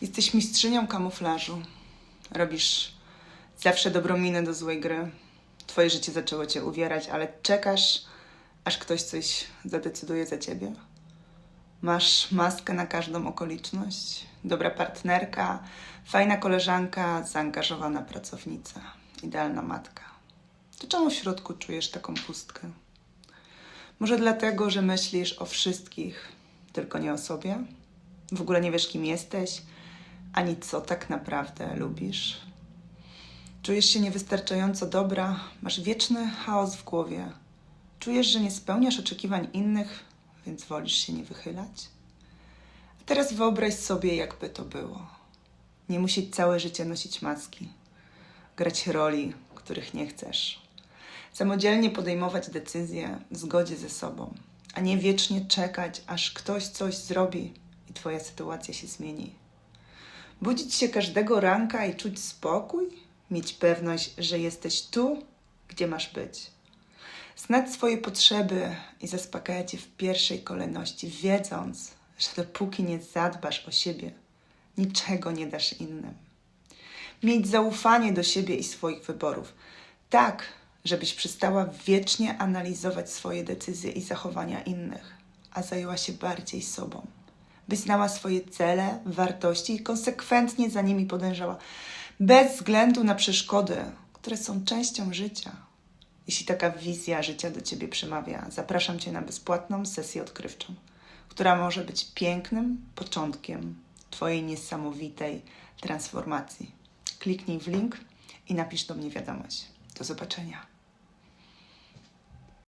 Jesteś mistrzynią kamuflażu. Robisz zawsze dobrą minę do złej gry. Twoje życie zaczęło cię uwierać, ale czekasz, aż ktoś coś zadecyduje za ciebie. Masz maskę na każdą okoliczność. Dobra partnerka, fajna koleżanka, zaangażowana pracownica, idealna matka. To czemu w środku czujesz taką pustkę? Może dlatego, że myślisz o wszystkich, tylko nie o sobie? W ogóle nie wiesz, kim jesteś, ani co tak naprawdę lubisz? Czujesz się niewystarczająco dobra, masz wieczny chaos w głowie. Czujesz, że nie spełniasz oczekiwań innych, więc wolisz się nie wychylać? A teraz wyobraź sobie, jakby to było. Nie musieć całe życie nosić maski, grać roli, których nie chcesz. Samodzielnie podejmować decyzje w zgodzie ze sobą, a nie wiecznie czekać, aż ktoś coś zrobi Twoja sytuacja się zmieni. Budzić się każdego ranka i czuć spokój, mieć pewność, że jesteś tu, gdzie masz być. Znać swoje potrzeby i zaspokajać je w pierwszej kolejności, wiedząc, że dopóki nie zadbasz o siebie, niczego nie dasz innym. Mieć zaufanie do siebie i swoich wyborów, tak, żebyś przestała wiecznie analizować swoje decyzje i zachowania innych, a zajęła się bardziej sobą. Byś znała swoje cele, wartości i konsekwentnie za nimi podążała, bez względu na przeszkody, które są częścią życia. Jeśli taka wizja życia do Ciebie przemawia, zapraszam Cię na bezpłatną sesję odkrywczą, która może być pięknym początkiem Twojej niesamowitej transformacji. Kliknij w link i napisz do mnie wiadomość. Do zobaczenia.